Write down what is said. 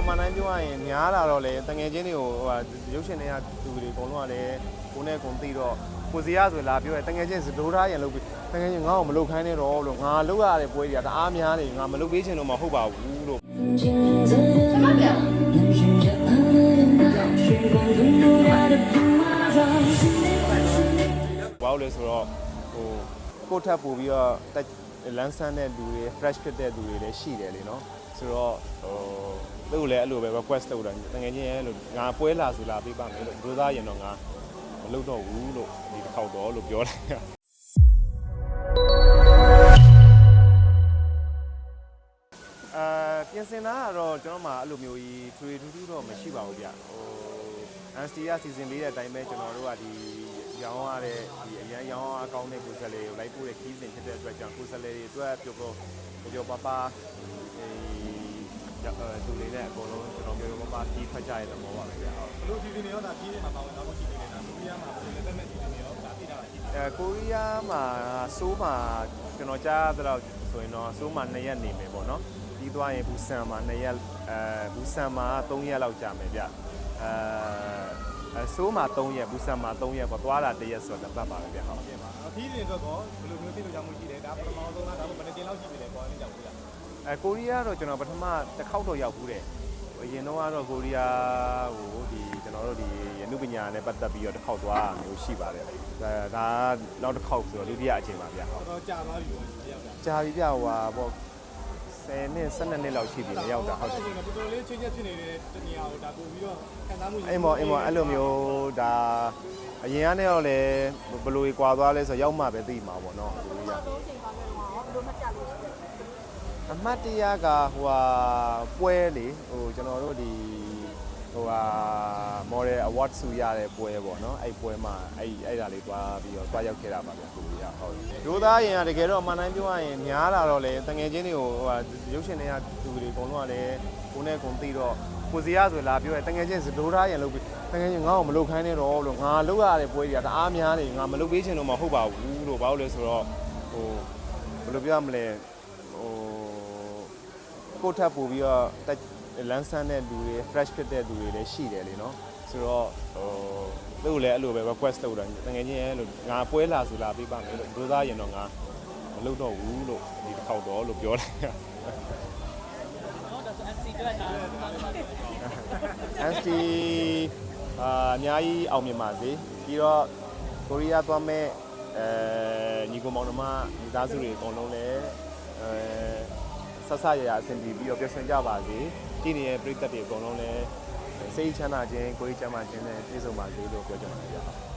တော့မှန်တိုင်းပြောရရင်များလာတော့လေတငယ်ချင်းတွေကိုဟိုဟာရုပ်ရှင်တွေကသူတွေအကုန်လုံးကလည်းကိုနဲ့ကိုသိတော့ကိုစီရဆိုလာပြောတယ်တငယ်ချင်းစဒိုးထားရင်လုပ်ပြီးတငယ်ချင်းငါ့ကိုမလုပ်ခိုင်းနဲ့တော့လို့ငါလုပ်ရတဲ့ပွဲတွေကတအားများနေငါမလုပ်ပေးချင်တော့မှဟုတ်ပါဘူးလို့ဘာလို့လဲဆိုတော့ဟိုကိုထပ်ပို့ပြီးတော့လမ်းဆန်းတဲ့လူတွေ fresh ဖြစ်တဲ့လူတွေလည်းရှိတယ်လေနော်ဆိုတော့ဟို သူ့ကိုလည်းအဲ့လိုပဲ request လုပ်တာတကယ်ချင်းရဲ့လို့ငါပွဲလာဆိုလာပေးပါမယ်လို့ဒုသားရင်တော့ငါမလုပ်တော့ဘူးလို့ဒီတစ်ခေါက်တော့လို့ပြောလိုက်တာအာပြင်ဆင်တာကတော့ကျွန်တော်မှအဲ့လိုမျိုးကြီးထွေထူးထူးတော့မရှိပါဘူးဗျဟို NST ကစီစဉ်ပေးတဲ့အတိုင်းပဲကျွန်တော်တို့ကဒီရောင်းရတဲ့ဒီအရန်ရောင်းရကောင်းတဲ့ကိုယ်စားလှယ်ကိုလိုက်ပို့တဲ့ခီးစဉ်ဖြစ်တဲ့အတွက်ကြောင့်ကိုယ်စားလှယ်တွေအတွက်ပြောပြောပြောပြောပါပါအဲ သူလေးနဲ့အကုန်လုံးကျွန်တော်ပြောပြောပါပါခီးထွက်ကြရတဲ့မောပါပဲဗျဟုတ်ဘလို့ဒီဒီနေရောဒါကြီးနေမှာပါဝင်တော့ရှိနေတယ်ကိုရီးယားမှာဘယ်လိုလဲတက်မဲ့ဒီနေရောဒါသိတာလားရှိတယ်အဲကိုရီးယားမှာဆိုးမှာကျွန်တော်ကြားသလောက်ဆိုရင်တော့ဆိုးမှာ2ရက်နေမယ်ပေါ့နော်ပြီးသွားရင်ဘူဆန်မှာ2ရက်အဲဘူဆန်မှာ3ရက်လောက်ကြာမယ်ဗျအဲအဲဆိုးမှာ3ရက်ဘူဆန်မှာ3ရက်ပေါ့သွားတာ1ရက်ဆိုတော့ပတ်ပါပဲဗျဟုတ်ပြင်ပါအကြီးနေတော့ကောဘယ်လိုမျိုးသိလို့ကြောင့်မရှိတယ်ဒါပထမဆုံးကဒါမှမဟုတ်ဘယ်နှစ်ကျင်းလောက်ရှိပြီလဲပေါ်နေကြဘူးလား အဲကိုရီးယားတော့ကျွန်တော်ပထမတစ်ခေါက်တော့ရောက်ဘူးတယ်အရင်တော့ကတော့ကိုရီးယားဟိုဒီကျွန်တော်တို့ဒီရနုပညာနဲ့ပတ်သက်ပြီးတော့တစ်ခေါက်သွားတာမျိုးရှိပါတယ်ဒါဒါနောက်တစ်ခေါက်ဆိုတော့ဒုတိယအချိန်ပါဗျဟုတ်တော်တော်ကြာသွားပြီပေါ့ဒီရောက်တာကြာပြီဗျဟိုဟာပေါ့10နှစ်12နှစ်လောက်ရှိပြီလေရောက်တာဟုတ်တယ်တော်တော်လေးချင်းချင်းဖြစ်နေတဲ့တနေရာကိုဒါပို့ပြီးတော့ခံစားမှုအိမ်မော်အိမ်မော်အဲ့လိုမျိုးဒါအရင်ကနေတော့လေဘယ်လိုကြီးကွာသွားလဲဆိုတော့ရောက်မှပဲသိမှာပေါ့နော်ကိုရီးယားတော့ချိန်ပါမယ်တော့ဘယ်လိုမှကြာလို့ရှိတယ် အမတ်တရားကဟိုဟာပွဲလေဟိုကျွန်တော်တို့ဒီဟိုဟာ model award ဆူရတဲ့ပွဲပေါ့နော်အဲ့ပွဲမှာအဲ့အဲ့ဒါလေးတွားပြီးတော့တွားရောက်ခဲ့တာပါဗျာကိုကြီးကဟုတ်ဒိုးသားရင်ကတကယ်တော့အမှန်တိုင်းပြောရရင်များလာတော့လေတငယ်ချင်းတွေကိုဟိုဟာရုပ်ရှင်တွေကသူတွေအကုန်လုံးကလည်းကိုနဲ့ကုန်သိတော့ကိုစီရဆိုလာပြောရတငယ်ချင်းစဒိုးထားရင်လုပ်ပြီးတငယ်ချင်းငါ့ကိုမလုပ်ခိုင်းနဲ့တော့လို့ငါလုပ်ရတဲ့ပွဲတွေကတအားများနေငါမလုပ်ပေးချင်တော့မဟုတ်ပါဘူးလို့ဘာလို့လဲဆိုတော့ဟိုဘယ်လိုပြောရမလဲဟို ကိုယ့်ထပ်ပို့ပြီးတော့တက်လန်းဆန်းတဲ့လူတွေ fresh ဖြစ်တဲ့လူတွေလည်းရှိတယ်လေနော်ဆိုတော့ဟိုသူ့ကိုလည်းအဲ့လိုပဲ request လုပ်တာတကယ်ချင်းရဲ့လို့ငါပွဲလာဆိုလာပေးပါမယ်လို့ဒုသားရင်တော့ငါမလုပ်တော့ဘူးလို့ဒီတစ်ခေါက်တော့လို့ပြောလိုက်တာ ST အာအများကြီးအောင်မြင်ပါစေပြီးတော့ကိုရီးယားသွားမဲ့အဲညီကောင်မောင်နှမမိသားစုတွေအကုန်လုံးလည်းအဲ ဆက်ဆရရအဆင်ပြေပြီးတော့ပျော်ရွှင်ကြပါစေကြည့်နေတဲ့ပရိသတ်တွေအကုန်လုံးလည်းစိတ်ချမ်းသာခြင်းကိုယ်ရေးချမ်းသာခြင်းနဲ့ပြည့်စုံပါစေလို့ပြောချင်ပါတယ်ဗျာ